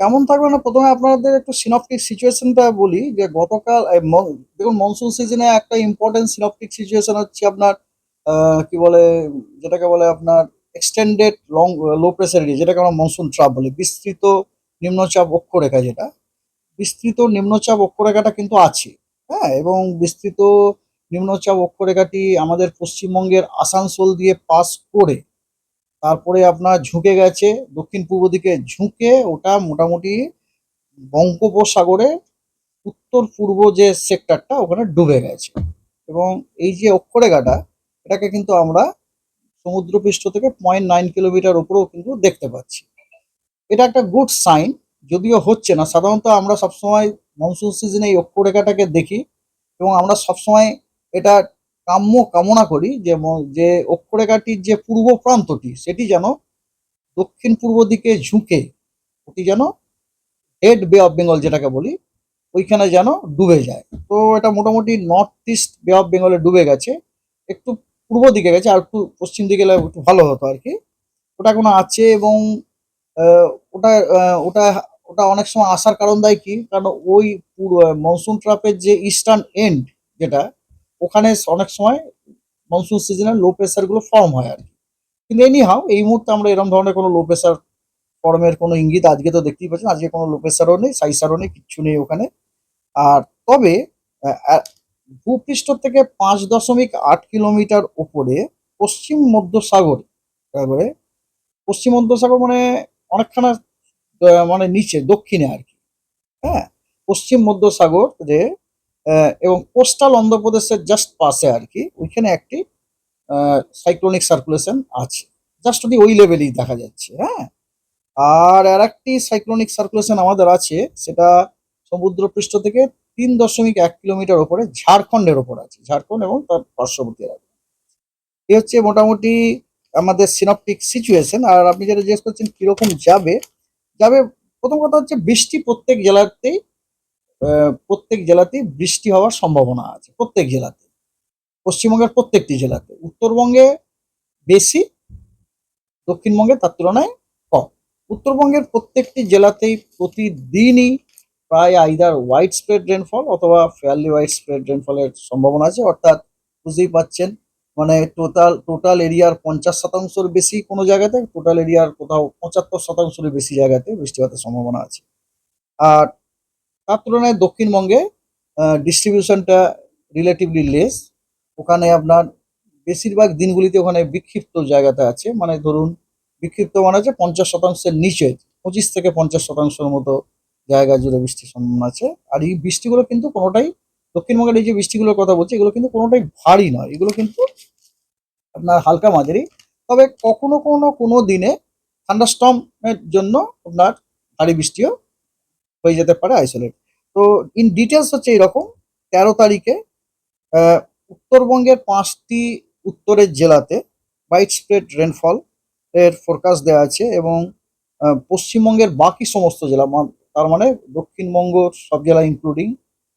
কেমন থাকবে না? প্রথমে আপনাদের একটু সিনপটিক সিচুয়েশনটা বলি, যে গতকাল দেখুন মনসুন সিজনে একটা ইম্পর্টেন্ট সিনপটিক সিচুয়েশন হচ্ছে আপনার কি বলে, যেটাকে বলে আপনার extended long low pressure area যেটাকে আমরা মনসুন ট্রাপ বলি। বিস্তৃত নিম্নচাপ অক্ষরেখা যেটা, বিস্তৃত নিম্নচাপ অক্ষরেখাটা কিন্তু আছে হ্যাঁ? এবং বিস্তৃত নিম্নচাপ অক্ষরেখাটি আমাদের পশ্চিমবঙ্গের আসানসোল দিয়ে পাস করে তারপরে আপনার ঝুঁকে গেছে দক্ষিণ পূর্ব দিকে ঝুঁকে ওটা মোটামুটি বঙ্গোপসাগরে উত্তর পূর্ব যে সেক্টরটা ওখানে ডুবে গেছে। এবং এই যে অক্ষরেখাটা, এটাকে কিন্তু আমরা সমুদ্রপৃষ্ঠ থেকে পয়েন্ট নাইন কিলোমিটার উপরেও কিন্তু দেখতে পাচ্ছি। এটা একটা গুড সাইন যদিও হচ্ছে না। সাধারণত আমরা সবসময় মনসুন সিজনে এই অক্ষরেখাটাকে দেখি এবং আমরা সবসময় এটা কাম্য কামনা করি যে যে অক্ষরেখাটির যে পূর্ব প্রান্তটি, সেটি যেন দক্ষিণ পূর্ব দিকে ঝুঁকে, ওটি যেন হেড বে অফ বেঙ্গল যেটাকে বলি, ওইখানে যেন ডুবে যায়। তো এটা মোটামুটি নর্থ ইস্ট বে অফ বেঙ্গলে ডুবে গেছে, একটু পূর্ব দিকে গেছে, আর একটু পশ্চিম দিকে গেলে একটু ভালো হতো আর কি। ওটা এখনও আছে এবং ওটা ওটা ওটা অনেক সময় আসার কারণ দেয় কি? কারণ ওই মনসুন ট্রাপের যে ইস্টার্ন এন্ড যেটা ওখানে অনেক সময় মনসুন সিজনে লো প্রেসারগুলো ফর্ম হয় আর কি। কিন্তু এনি হাও এই মুহূর্তে আমরা এরকম ধরনের কোনো লো প্রেসার ফর্মের কোনো ইঙ্গিত আজকে তো দেখতেই পাচ্ছেন আজকে কোনো লো প্রেসারও নেই সাইসারও নেই কিচ্ছু নেই ওখানে। আর তবে ভূপৃষ্ঠ থেকে পাঁচ দশমিক আট কিলোমিটার উপরে পশ্চিম মধ্য সাগর তারপরে পশ্চিম মধ্য সাগর মানে অনেকখানা মানে নিচে দক্ষিণে আর কি। হ্যাঁ পশ্চিম মধ্য সাগরে আহ, এবং কোস্টাল অন্ধ্রপ্রদেশের জাস্ট পাশে আর কি, ওইখানে একটি সাইক্লোনিক সার্কুলেশন আছে। জাস্ট ওটি ওই লেভেলেই দেখা যাচ্ছে হ্যাঁ? আর আর একটি সাইক্লোনিক সার্কুলেশন আমাদের আছে, সেটা সমুদ্রপৃষ্ঠ থেকে তিন দশমিক এক কিলোমিটার ওপরে, ঝাড়খণ্ডের ওপর আছে, ঝাড়খণ্ড এবং তার পার্শ্ববর্তী এলাকা। এ হচ্ছে মোটামুটি আমাদের সিনপটিক সিচুয়েশন আর আপনি যেটা জিজ্ঞেস করছেন, কীরকম যাবে? যাবে, প্রথম কথা হচ্ছে বৃষ্টি প্রত্যেক জেলাতেই প্রত্যেক জেলাতেই বৃষ্টি হওয়ার সম্ভাবনা আছে, প্রত্যেক জেলাতে। পশ্চিমবঙ্গের প্রত্যেকটি জেলাতে। উত্তরবঙ্গে বেশি, দক্ষিণবঙ্গে তার তুলনায় কম। উত্তরবঙ্গের প্রত্যেকটি জেলাতেই প্রতিদিনই প্রায় আইদার হোয়াইট স্প্রেড রেনফল অথবা ফেয়ারলি হোয়াইট স্প্রেড রেনফলের সম্ভাবনা আছে, অর্থাৎ বুঝতেই পাচ্ছেন মানে টোটাল টোটাল এরিয়ার পঞ্চাশ শতাংশের বেশি কোনো জায়গাতে টোটাল এরিয়ার কোথাও পঁচাত্তর শতাংশের বেশি জায়গাতে বৃষ্টিপাতের সম্ভাবনা আছে। আর তার তুলনায় দক্ষিণবঙ্গে ডিস্ট্রিবিউশনটা রিলেটিভলি লেস ওখানে আপনার বেশিরভাগ দিনগুলিতে ওখানে বিক্ষিপ্ত জায়গাতে আছে। মানে ধরুন, বিক্ষিপ্ত মানে হচ্ছে পঞ্চাশ শতাংশের নিচে, পঁচিশ থেকে পঞ্চাশ শতাংশের মতো জায়গা জুড়ে বৃষ্টির সম্ভাবনা আছে। আর এই বৃষ্টিগুলো কিন্তু কোনোটাই, দক্ষিণবঙ্গের এই যে বৃষ্টিগুলোর কথা বলছি, এগুলো কিন্তু কোনোটাই ভারী নয়। এগুলো কিন্তু আপনার হালকা মাঝারি। তবে কখনো কোনো কোনো দিনে থান্ডারস্টর্মের জন্য আপনার ভারী বৃষ্টিও হয়ে যেতে পারে আইসোলেট তো ইন ডিটেলস হচ্ছে এরকম, তেরো তারিখে উত্তরবঙ্গের পাঁচটি উত্তরের জেলাতে হোয়াইট স্প্রেড রেনফল এর ফোরকাস্ট দেওয়া আছে এবং পশ্চিমবঙ্গের বাকি সমস্ত জেলা তার মানে দক্ষিণবঙ্গ সব জেলা ইনক্লুডিং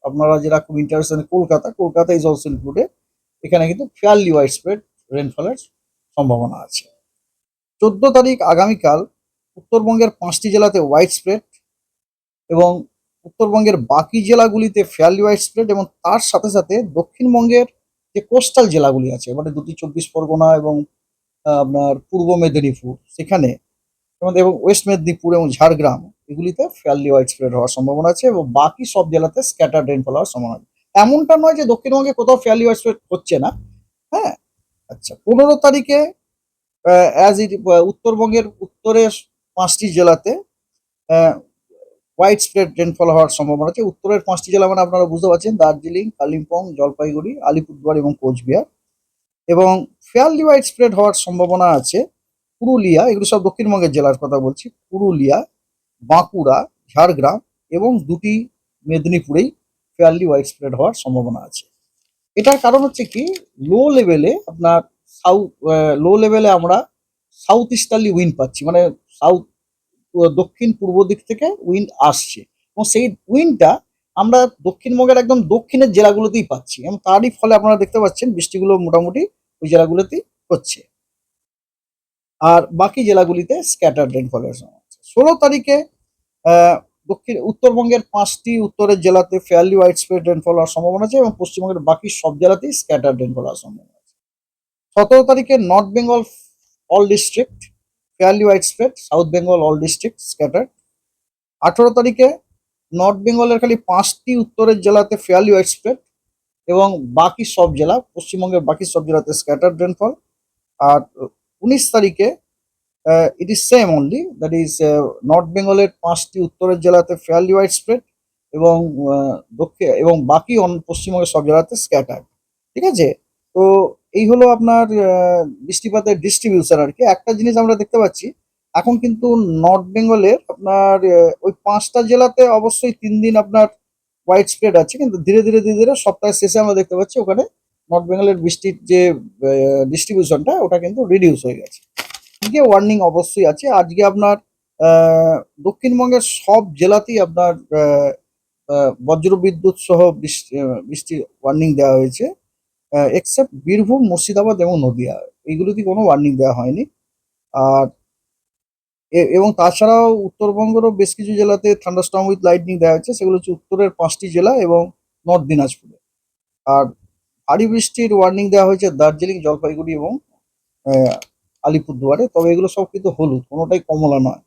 আপনারা যেটা খুব interested Kolkata Kolkata is also included এখানে কিন্তু ফেয়ারলি হোয়াইট স্প্রেড রেনফলের সম্ভাবনা আছে। চোদ্দ তারিখ আগামীকাল উত্তরবঙ্গের পাঁচটি জেলাতে হোয়াইট স্প্রেড এবং উত্তরবঙ্গের বাকি জেলাগুলিতে ফেয়ারলি হোয়াইট স্প্রেড এবং তার সাথে সাথে দক্ষিণবঙ্গের যে কোস্টাল জেলাগুলি আছে মানে দুটি চব্বিশ পরগনা এবং আপনার পূর্ব মেদিনীপুর, সেখানে এবং ওয়েস্ট মেদিনীপুর এবং ঝাড়গ্রাম, এগুলিতে ফেয়ারলি হোয়াইট স্প্রেড হওয়ার সম্ভাবনা আছে এবং বাকি সব জেলাতে স্ক্যাটার রেনফল হওয়ার সম্ভাবনা আছে। এমনটা নয় যে দক্ষিণবঙ্গে কোথাও ফেয়ারলি হোয়াইট স্প্রেড হচ্ছে না। হ্যাঁ আচ্ছা পনেরো তারিখে অ্যাজ ইট উত্তরবঙ্গের উত্তরের পাঁচটি জেলাতে হোয়াইট স্প্রেড রেনফল হওয়ার সম্ভাবনা আছে। উত্তরের পাঁচটি জেলা মানে আপনারা বুঝতে পারছেন, দার্জিলিং, কালিম্পং, জলপাইগুড়ি, আলিপুরদুয়ার এবং কোচবিহার। এবং ফেয়ারলি হোয়াইট স্প্রেড হওয়ার সম্ভাবনা আছে পুরুলিয়া, এগুলো সব দক্ষিণবঙ্গের জেলার কথা বলছি। পুরুলিয়া, বাঁকুড়া, ঝাড়গ্রাম এবং দুটি মেদিনীপুরেই ফেয়ারলি হোয়াইট স্প্রেড হওয়ার সম্ভাবনা আছে। এটার কারণ হচ্ছে কি লো লেভেলে আপনার সাউথ লো লেভেলে আমরা সাউথ ইস্টার্লি উইন্ড পাচ্ছি। মানে সাউথ দক্ষিণ পূর্ব দিক থেকে উইন্ড আসছে। এবং সেই উইন্ডটা আমরা দক্ষিণবঙ্গের একদম দক্ষিণের জেলাগুলোতেই পাচ্ছি এবং তারই ফলে আপনারা দেখতে পাচ্ছেন বৃষ্টিগুলো মোটামুটি ওই জেলাগুলোতেই হচ্ছে। আর বাকি জেলাগুলিতে স্ক্যাটার রেনফলের সম্ভাবনা ষোলো তারিখে দক্ষিণ, উত্তরবঙ্গের পাঁচটি উত্তরের জেলাতে ফেয়ারলি ওয়াইড স্প্রেড রেনফল হওয়ার সম্ভাবনা আছে এবং পশ্চিমবঙ্গের বাকি সব জেলাতেই স্ক্যাটার রেনফল হওয়ার সম্ভাবনা আছে। সতেরো তারিখে north Bengal all district fairly widespread south Bengal all district scatter আঠেরো তারিখে নর্থ বেঙ্গলের খালি পাঁচটি উত্তরের জেলাতে ফেয়ারলি ওয়াইড স্প্রেড এবং বাকি সব জেলা, পশ্চিমবঙ্গের বাকি সব জেলাতে স্ক্যাটার রেনফল আর উনিশ তারিখে it is same only that is north বেঙ্গলের পাঁচটি উত্তরের জেলাতে ফেয়ারলি ওয়াইড স্প্রেড এবং দক্ষিণ, এবং বাকি পশ্চিমবঙ্গের সব জেলাতে স্ক্যাটার ঠিক আছে? তো এই হলো আপনার বৃষ্টিপাতের ডিস্ট্রিবিউশন আর কি। একটা জিনিস আমরা দেখতে পাচ্ছি, এখন কিন্তু নর্থ বেঙ্গলের আপনার ওই পাঁচটা জেলাতে অবশ্যই তিন দিন আপনার হোয়াইট স্প্রেড আছে, কিন্তু ধীরে ধীরে ধীরে ধীরে সপ্তাহের শেষে আমরা দেখতে পাচ্ছি ওখানে নর্থ বেঙ্গলের বৃষ্টির যে ডিস্ট্রিবিউশনটা ওটা কিন্তু রিডিউস হয়ে গেছে। এদিকে ওয়ার্নিং অবশ্যই আছে। আজকে আপনার দক্ষিণবঙ্গের সব জেলাতেই আপনার বজ্রবিদ্যুৎ সহ বৃষ্টি বৃষ্টির ওয়ার্নিং দেওয়া হয়েছে। এক্সেপ্ট বীরভূম, মুর্শিদাবাদ এবং নদিয়া। এইগুলোতে কোনো ওয়ার্নিং দেওয়া হয়নি। আর এবং তাছাড়াও উত্তরবঙ্গেরও বেশ কিছু জেলাতে থান্ডারস্টর্ম উইথ লাইটনিং দেওয়া হচ্ছে সেগুলো হচ্ছে উত্তরের পাঁচটি জেলা এবং নর্থ দিনাজপুরে। আর ভারী বৃষ্টির ওয়ার্নিং দেওয়া হয়েছে দার্জিলিং, জলপাইগুড়ি এবং আলিপুরদুয়ারে। তবে এগুলো সব কিন্তু হলুদ, কোনোটাই কমলা নয়।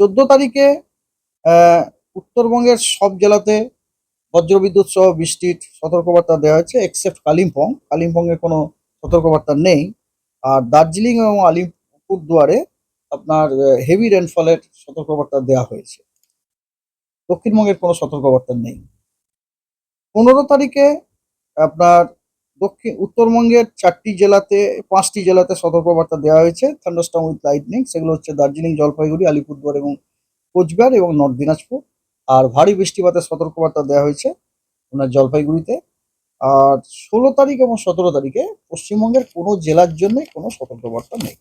চোদ্দ তারিখে উত্তরবঙ্গের সব জেলাতে বজ্রবিদ্যুৎ সহ বৃষ্টির সতর্কবার্তা দেওয়া হয়েছে এক্সেপ্ট কালিম্পং। কালিম্পংয়ে কোনো সতর্কবার্তা নেই। আর দার্জিলিং এবং আলিপুর দুয়ারে আপনার হেভি রেনফলের সতর্কবার্তা দেওয়া হয়েছে। দক্ষিণবঙ্গের কোনো সতর্কবার্তা নেই। পনেরো তারিখে আপনার দক্ষিণ, উত্তরবঙ্গের চারটি জেলাতে, পাঁচটি জেলাতে সতর্কবার্তা দেওয়া হয়েছে। থান্ডারস্টর্ম উইথ লাইটনিং সেগুলো হচ্ছে দার্জিলিং, জলপাইগুড়ি, আলিপুরদুয়ার এবং কোচবিহার এবং নর্থ দিনাজপুর। আর ভারী বৃষ্টিপাতের সতর্কবার্তা দেওয়া হয়েছে আপনার জলপাইগুড়িতে। আর ষোলো তারিখ এবং সতেরো তারিখে পশ্চিমবঙ্গের কোনো জেলার জন্য কোনো সতর্কবার্তা নেই।